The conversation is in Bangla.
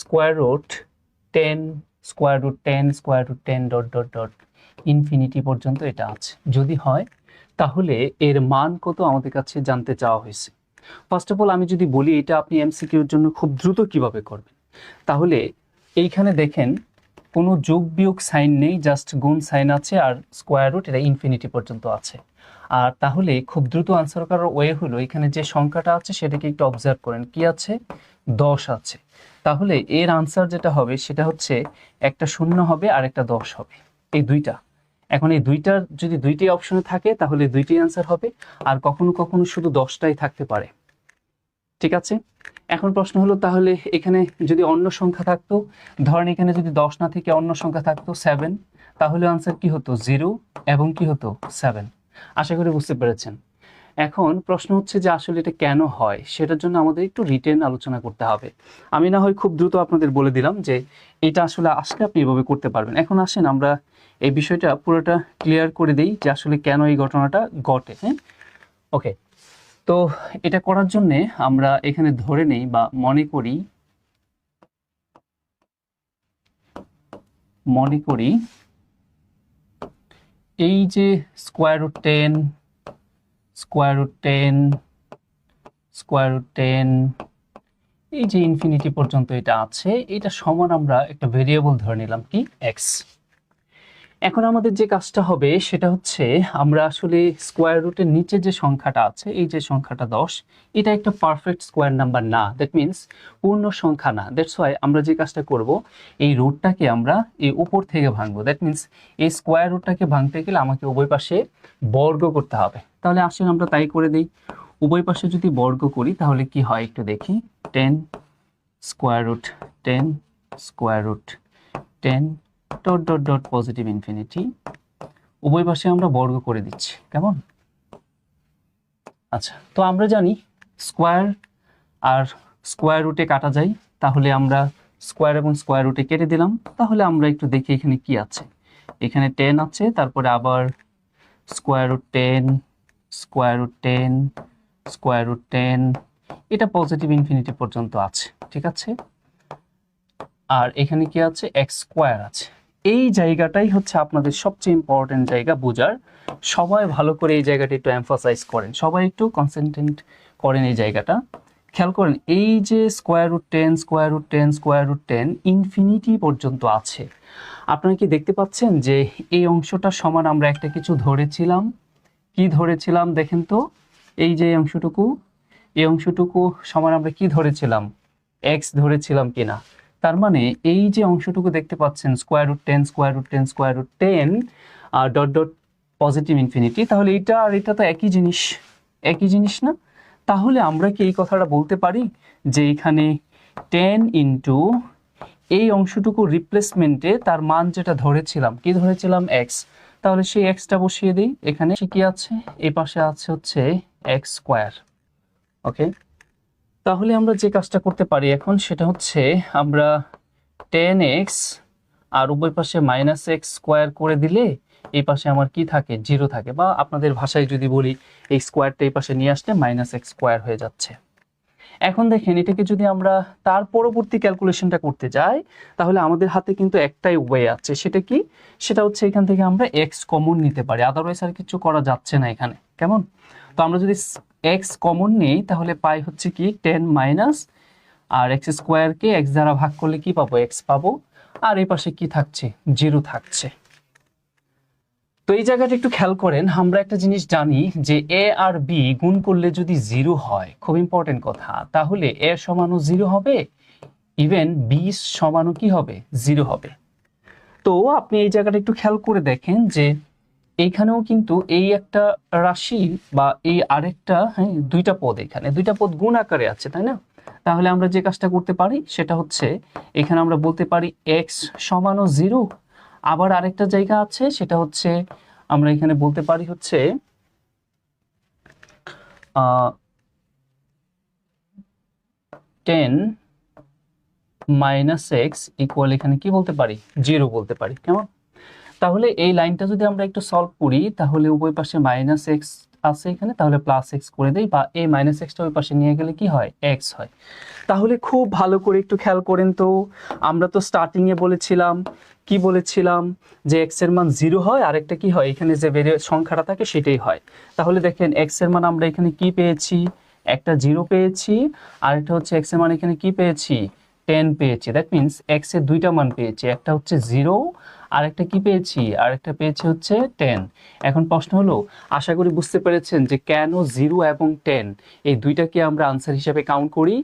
Square root ten square root ten square root ten dot dot dot infinity পর্যন্ত এটা আছে। যদি হয়, তাহলে এর মান কত আমাদের কাছে জানতে চাওয়া হয়েছে? ফার্স্ট অফ অল আমি যদি বলি, এটা আপনি এমসিকিউর জন্য খুব দ্রুত কীভাবে করবেন? তাহলে এইখানে দেখেন, কোনো যোগ বিয়োগ সাইন নেই জাস্ট গুণ সাইন আছে আর স্কোয়ার রুট এটা ইনফিনিটি পর্যন্ত আছে। আর তাহলে খুব দ্রুত আনসার করার ওয়ে হলো, এখানে যে সংখ্যাটা আছে, সেটাকে একটু অবজার্ভ করেন। কি আছে? দশ আছে। তাহলে এর আনসার যেটা হবে সেটা হচ্ছে একটা শূন্য হবে আর একটা দশ হবে। এই দুইটা। এখন এই দুইটার যদি দুইটি অপশনে থাকে, তাহলে দুইটি অ্যান্সার হবে। আর কখনো কখনো শুধু দশটাই থাকতে পারে। ঠিক আছে? এখন প্রশ্ন হলো, তাহলে এখানে যদি অন্য সংখ্যা থাকতো, ধরেন এখানে যদি দশ না থেকে অন্য সংখ্যা থাকতো সেভেন তাহলে আনসার কি হতো? জিরো এবং কি হতো? সেভেন আশা করি বুঝতে পেরেছেন। এখন প্রশ্ন হচ্ছে যে আসলে এটা কেন হয়? সেটার জন্য আমাদের একটু রিটেন আলোচনা করতে হবে। আমি না হয় খুব দ্রুত আপনাদের বলে দিলাম যে এটা আসলে আসলে আপনি এভাবে করতে পারবেন। এখন আসেন, আমরা এই বিষয়টা পুরোটা ক্লিয়ার করে দিই যে আসলে কেন এই ঘটনাটা ঘটে হ্যাঁ? ওকে তো এটা করার জন্যে আমরা এখানে ধরে নেই বা মনে করি মনে করি এই যে square ten square root ten square root ten এই যে ইনফিনিটি পর্যন্ত এটা আছে, এটা সমান আমরা একটা ভেরিয়েবল ধরে নিলাম কি এক্স এখন আমাদের যে কাজটা হবে সেটা হচ্ছে আমরা আসলে স্কোয়ার রুটের নিচে যে সংখ্যাটা আছে, এই যে সংখ্যাটা দশ, এটা একটা পারফেক্ট স্কোয়ার নাম্বার না। দ্যাট মিন্স পূর্ণ সংখ্যা না। দ্যাটস ওয়াই আমরা যে কাজটা করব, এই রুটটাকে আমরা এই উপর থেকে ভাঙবো। দ্যাট মিন্স এই স্কোয়ার রুটটাকে ভাঙতে গেলে আমাকে উভয় পাশে বর্গ করতে হবে। তাহলে আসলে আমরা তাই করে দিই। উভয় পাশে যদি বর্গ করি, তাহলে কি হয় একটু দেখি। Ten square root ten square root ten dot dot dot positive infinity উভয় পাশে আমরা বর্গ করে দিচ্ছি, কেমন? আচ্ছা তো আমরা জানি স্কোয়ার আর স্কোয়ার রুটে কাটা যায়, তাহলে আমরা স্কোয়ার এবং স্কোয়ার রুটে কেটে দিলাম। তাহলে আমরা একটু দেখি এখানে কি আছে। এখানে টেন আছে, তারপরে আবার square root ten square root ten square root ten এটা পজিটিভ ইনফিনিটি পর্যন্ত আছে, ঠিক আছে? আর এখানে কি আছে? এক্স স্কোয়ার আছে। এই জায়গাটাই হচ্ছে আপনাদের সবচেয়ে ইম্পর্টেন্ট জায়গা বোঝার। সবাই ভালো করে এই জায়গাটা একটু এমফাসাইজ করেন। সবাই একটু কনসেন্ট্রেট করেন এই জায়গাটা। খেয়াল করেন, এই যে square root ten square root ten square root ten infinity পর্যন্ত আছে। আপনারা কি দেখতে পাচ্ছেন যে এই অংশটা সমান আমরা একটা কিছু ধরেছিলাম? কি ধরেছিলাম দেখেন তো? এই যে অংশটুকু, এই অংশটুকু সমান আমরা কি ধরেছিলাম? এক্স ধরেছিলাম কিনা? তার মানে এই যে অংশটুকু দেখতে পাচ্ছেন square root ten square root ten square root ten আর ডট ডট পজিটিভ ইনফিনিটি তাহলে এটা আর এটা তো একই জিনিস একই জিনিস না? তাহলে আমরা কি এই কথাটা বলতে পারি যে এখানে টেন ইন্টু এই অংশটুকু রিপ্লেসমেন্টে তার মান যেটা ধরেছিলাম, কি ধরেছিলাম? এক্স তাহলে সেই এক্সটা বসিয়ে দিই, এখানে কি আছে? এই পাশে আছে হচ্ছে এক্স স্কোয়ার ওকে তাহলে আমরা যে কাজটা করতে পারি এখন সেটা হচ্ছে আমরা টেন এক্স আর উভয় পাশে মাইনাস এক্স স্কোয়ার করে দিলে এই পাশে আমার কি থাকে? জিরো থাকে। বা আপনাদের ভাষায় যদি বলি, এই স্কোয়ারটা এই পাশে নিয়ে আসলে মাইনাস এক্স স্কোয়ার হয়ে যাচ্ছে। এখন দেখেন, এটাকে যদি আমরা তার পরবর্তী ক্যালকুলেশনটা করতে যাই, তাহলে আমাদের হাতে কিন্তু একটাই ওয়ে আছে। সেটা কি? সেটা হচ্ছে এখান থেকে আমরা এক্স কমন নিতে পারি। আদারওয়াইজ আর কিছু করা যাচ্ছে না এখানে। কেমন? তো আমরা যদি এক্স কমন নেই, তাহলে পাই হচ্ছে কি টেন মাইনাস, আর এক্স স্কোয়ারকে এক্স দ্বারা ভাগ করলে কি পাবো? এক্স পাবো। আর এই পাশে কি থাকছে? জিরো থাকছে। তো এই জায়গাটা একটু খেয়াল করেন, আমরা একটা জিনিস জানি যে এ আর বি গুণ করলে যদি জিরো হয়, খুব ইম্পর্টেন্ট কথা, তাহলে এ সমানও জিরো হবে ইভেন বি সমানও কি হবে? জিরো হবে। তো আপনি এই জায়গাটা একটু খেয়াল করে দেখেন যে এইখানেও কিন্তু এই একটা রাশি বা এই আরেকটা হ্যাঁ দুইটা পদ এখানে। দুইটা পদ গুণ আকারে আছে, তাই না? তাহলে আমরা যে কাজটা করতে পারি সেটা হচ্ছে, এখানে আমরা বলতে পারি এক্স সমানও জিরো। আবার আরেকটা জায়গা আছে, সেটা হচ্ছে, আমরা এখানে বলতে পারি হচ্ছে টেন মাইনাস এক্স ইকুয়াল এখানে কি বলতে পারি? জিরো বলতে পারি, কেমন? তাহলে এই লাইনটা যদি আমরা একটু সলভ করি, তাহলে উভয় পাশে মাইনাস এক্স আছে এখানে, তাহলে প্লাস এক্স করে দেই, বা এই মাইনাস এক্সটা ওই পাশে নিয়ে গেলে কি হয়? এক্স হয়। তাহলে খুব ভালো করে একটু খেয়াল করেন তো। আমরা তো স্টার্টিংয়ে বলেছিলাম, কি বলেছিলাম? যে এক্সের মান জিরো হয় আর একটা কি হয়? এখানে যে সংখ্যাটা থাকে, সেটাই হয়। তাহলে দেখেন এক্সের মান আমরা এখানে কি পেয়েছি? একটা জিরো পেয়েছি আর একটা হচ্ছে এক্সের মান এখানে কি পেয়েছি? টেন পেয়েছি। দ্যাট মিনস এক্সের দুইটা মান পেয়েছি। একটা হচ্ছে জিরো আর একটা কি পেয়েছি? আরেকটা পেয়েছি হচ্ছে টেন এখন প্রশ্ন হলো, আশা করি বুঝতে পেরেছেন যে কেন জিরো এবং টেন এই দুইটাকে আমরা আনসার হিসাবে কাউন্ট করি।